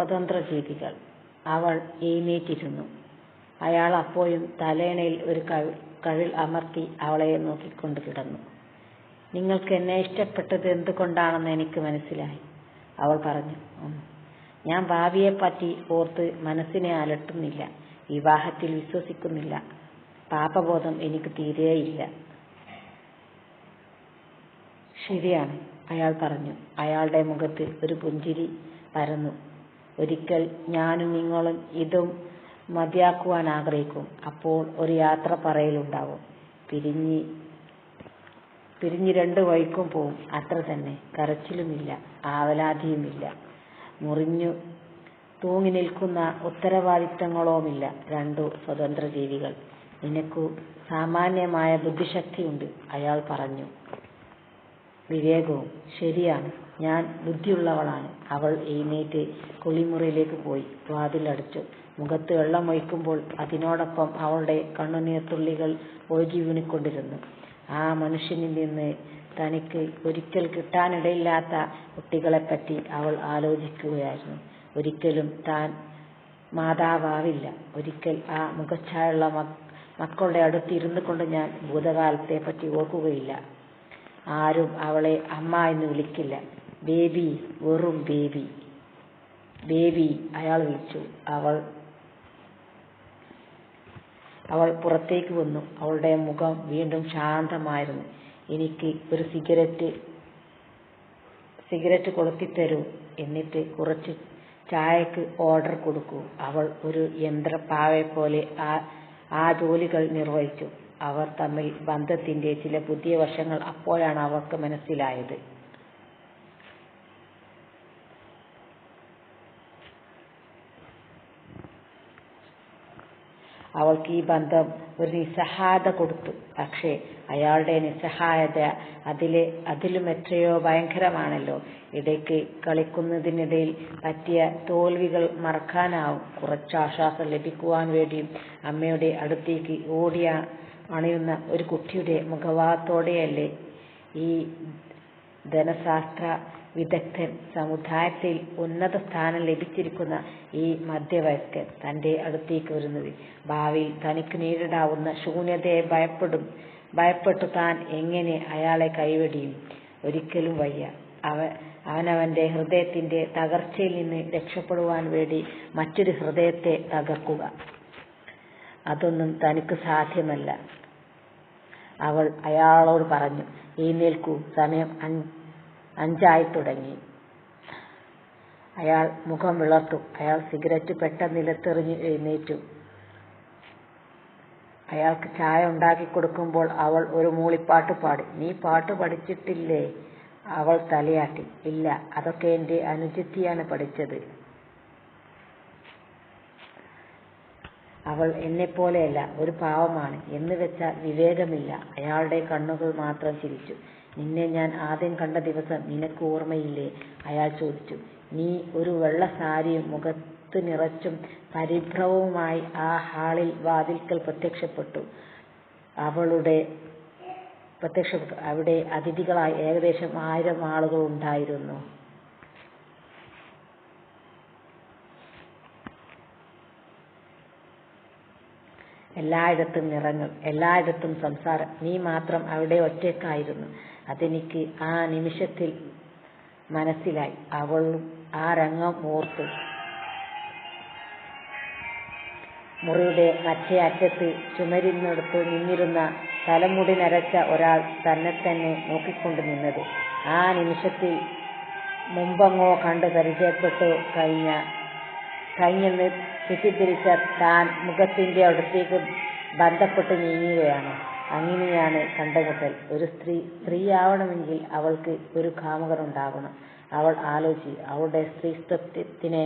സ്വതന്ത്ര ജീവികൾ അവൾ എഴുന്നേറ്റിരുന്നു. അയാൾ അപ്പോഴും തലയണയിൽ ഒരു കവിൾ അമർത്തി അവളെ നോക്കിക്കൊണ്ട് കിടന്നു. നിങ്ങൾക്ക് എന്നെ ഇഷ്ടപ്പെട്ടത് എന്തുകൊണ്ടാണെന്ന് എനിക്ക് മനസ്സിലായി അവൾ പറഞ്ഞു. ഞാൻ ഭാവിയെപ്പറ്റി ഓർത്ത് മനസ്സിനെ അലട്ടുന്നില്ല വിവാഹത്തിൽ വിശ്വസിക്കുന്നില്ല. പാപബോധം എനിക്ക് തീരെയില്ല. ശരിയാണ് അയാൾ പറഞ്ഞു. അയാളുടെ മുഖത്ത് ഒരു പുഞ്ചിരി പരന്നു. ഒരിക്കൽ ഞാനും നിങ്ങളും ഇതും മതിയാക്കുവാൻ ആഗ്രഹിക്കും. അപ്പോൾ ഒരു യാത്ര പറയലുണ്ടാവും. പിരിഞ്ഞ് പിരിഞ്ഞ് രണ്ട് വഴിക്കും പോവും. അത്ര തന്നെ. കരച്ചിലുമില്ല. ആവലാതിയുമില്ല. മുറിഞ്ഞു തൂങ്ങി നിൽക്കുന്ന ഉത്തരവാദിത്തങ്ങളോമില്ല രണ്ടു സ്വതന്ത്ര ജീവികൾ. നിനക്കു സാമാന്യമായ ബുദ്ധിശക്തിയുണ്ട്. അയാൾ പറഞ്ഞു. വിവേകവും ശരിയാണ്. ഞാൻ ബുദ്ധിയുള്ളവളാണ്. അവൾ എഴുന്നേറ്റ് കുളിമുറിയിലേക്ക് പോയി. വാതിലടച്ചു മുഖത്ത് വെള്ളമൊഴിക്കുമ്പോൾ അതിനോടൊപ്പം അവളുടെ കണ്ണുനീർത്തുള്ളികൾ ഒഴുകി വീണിക്കൊണ്ടിരുന്നു. ആ മനുഷ്യനിൽ നിന്ന് തനിക്ക് ഒരിക്കൽ കിട്ടാനിടയില്ലാത്ത കുട്ടികളെപ്പറ്റി അവൾ ആലോചിക്കുകയായിരുന്നു. ഒരിക്കലും താൻ മാതാവാവില്ല. ഒരിക്കൽ ആ മുഖച്ഛായുള്ള മക്കളുടെ അടുത്ത് ഇരുന്നു കൊണ്ട് ഞാൻ ഭൂതകാലത്തെപ്പറ്റി ഓർക്കുകയില്ല. ആരും അവളെ അമ്മ എന്ന് വിളിക്കില്ല. ബേബി വെറും ബേബി. ബേബി അയാൾ വിളിച്ചു. അവൾ അവൾ പുറത്തേക്ക് വന്നു. അവളുടെ മുഖം വീണ്ടും ശാന്തമായിരുന്നു. എനിക്ക് ഒരു സിഗരറ്റ് സിഗരറ്റ് കൊളുത്തിത്തരൂ എന്നിട്ട് കുറച്ച് ചായക്ക് ഓർഡർ കൊടുക്കൂ. അവൾ ഒരു യന്ത്രപ്പാവയെ പോലെ ആ ആ ജോലികൾ നിർവഹിച്ചു. അവർ തമ്മിൽ ബന്ധത്തിന്റെ ചില പുതിയ വശങ്ങൾ അപ്പോഴാണ് അവർക്ക് മനസ്സിലായത്. അവൾക്ക് ഈ ബന്ധം ഒരു നിസ്സഹായത കൊടുത്തു. പക്ഷേ അയാളുടെ നിസ്സഹായത അതിലെ അതിലും എത്രയോ ഭയങ്കരമാണല്ലോ. ഇടയ്ക്ക് കളിക്കുന്നതിനിടയിൽ പറ്റിയ തോൽവികൾ മറക്കാനാവും. കുറച്ച് ആശ്വാസം ലഭിക്കുവാൻ വേണ്ടിയും അമ്മയുടെ അടുത്തേക്ക് ഓടിയ അണയുന്ന ഒരു കുട്ടിയുടെ മുഖഭാവത്തോടെയല്ലേ ഈ ധനശാസ്ത്ര വിദഗ്ധൻ സമുദായത്തിൽ ഉന്നത സ്ഥാനം ലഭിച്ചിരിക്കുന്ന ഈ മധ്യവയസ്കൻ തന്റെ അടുത്തേക്ക് വരുന്നത്? ഭാവിയിൽ തനിക്ക് നേരിടാവുന്ന ശൂന്യതയെ ഭയപ്പെടും. ഭയപ്പെട്ടു താൻ എങ്ങനെ അയാളെ കൈവെടിയും? ഒരിക്കലും വയ്യ. അവ അവനവന്റെ ഹൃദയത്തിന്റെ തകർച്ചയിൽ നിന്ന് രക്ഷപ്പെടുവാൻ വേണ്ടി മറ്റൊരു ഹൃദയത്തെ തകർക്കുക. അതൊന്നും തനിക്ക് സാധ്യമല്ല. അവൾ അയാളോട് പറഞ്ഞു എഴുന്നേൽക്കൂ സമയം അഞ്ചായി തുടങ്ങി. അയാൾ മുഖം വിളർത്തു. അയാൾ സിഗരറ്റ് പെട്ടെന്ന് നിലത്തെറിഞ്ഞ് എഴുന്നേറ്റു. അയാൾക്ക് ചായ ഉണ്ടാക്കി കൊടുക്കുമ്പോൾ അവൾ ഒരു മൂളിപ്പാട്ട് പാടി. നീ പാട്ട് പഠിച്ചിട്ടില്ലേ? അവൾ തലയാട്ടി. ഇല്ല അതൊക്കെ എന്റെ അനുജത്തിയാണ് പഠിച്ചത്. അവൾ എന്നെപ്പോലെയല്ല ഒരു പാവമാണ്. എന്ന് വെച്ചാൽ വിവേകമില്ല. അയാളുടെ കണ്ണുകൾ മാത്രം ചിരിച്ചു. നിന്നെ ഞാൻ ആദ്യം കണ്ട ദിവസം നിനക്ക് ഓർമ്മയില്ലേ? അയാൾ ചോദിച്ചു. നീ ഒരു വെള്ള സാരിയും മുഖത്ത് നിറച്ചും പരിഭ്രമവുമായി ആ ഹാളിൽ വാതിൽക്കൽ പ്രത്യക്ഷപ്പെട്ടു. അവിടെ അതിഥികളായി ഏകദേശം ആയിരം ആളുകൾ ഉണ്ടായിരുന്നു. എല്ലായിടത്തും നിറങ്ങൾ എല്ലായിടത്തും സംസാരം. നീ മാത്രം അവിടെ ഒറ്റയ്ക്കായിരുന്നു. അതെനിക്ക് ആ നിമിഷത്തിൽ മനസ്സിലായി. അവളും ആ രംഗം ഓർത്തു. മുറിയുടെ മറ്റേ അറ്റത്ത് ചുമരിനടുത്ത് നിന്നിരുന്ന തലമുടി നരച്ച ഒരാൾ തന്നെ നോക്കിക്കൊണ്ട് നിന്നത്. ആ നിമിഷത്തിൽ മുമ്പങ്ങോ കണ്ട് പരിചയപ്പെട്ടു കഴിഞ്ഞ കഴിഞ്ഞെന്ന് തെറ്റിദ്ധരിച്ച താൻ മുഖത്തിന്റെ അടുത്തേക്ക് ബന്ധപ്പെട്ട് നീങ്ങുകയാണ്. അങ്ങനെയാണ് കണ്ടുമുട്ടൽ ഒരു സ്ത്രീ സ്ത്രീയാവണമെങ്കിൽ അവൾക്ക് ഒരു കാമുകനുണ്ടാകണം അവൾ ആലോചി അവളുടെ സ്ത്രീത്വത്തിനെ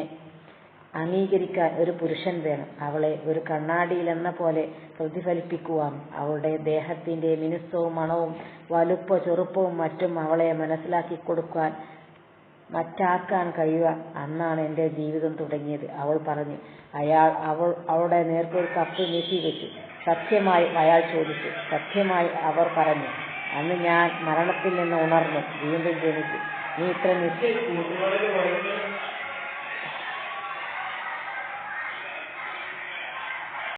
അംഗീകരിക്കാൻ ഒരു പുരുഷൻ വേണം. അവളെ ഒരു കണ്ണാടിയിലെന്ന പോലെ പ്രതിഫലിപ്പിക്കുവാൻ അവളുടെ ദേഹത്തിന്റെ മിനുസവും മണവും വലുപ്പ ചെറുപ്പവും മറ്റും അവളെ മനസ്സിലാക്കി മറ്റാക്കാൻ കഴിയുക? അന്നാണ് എന്റെ ജീവിതം തുടങ്ങിയത്. അവൾ പറഞ്ഞു അയാൾ അവൾ അവളുടെ നേർക്ക് ഒരു കപ്പ് നീട്ടി വെച്ചു. സത്യമായി അയാൾ ചോദിച്ചു സത്യമായി അവർ പറഞ്ഞു അന്ന് ഞാൻ മരണത്തിൽ നിന്ന് ഉണർന്നു വീണ്ടും ജനിച്ചു. നീ ഇത്ര നിസ്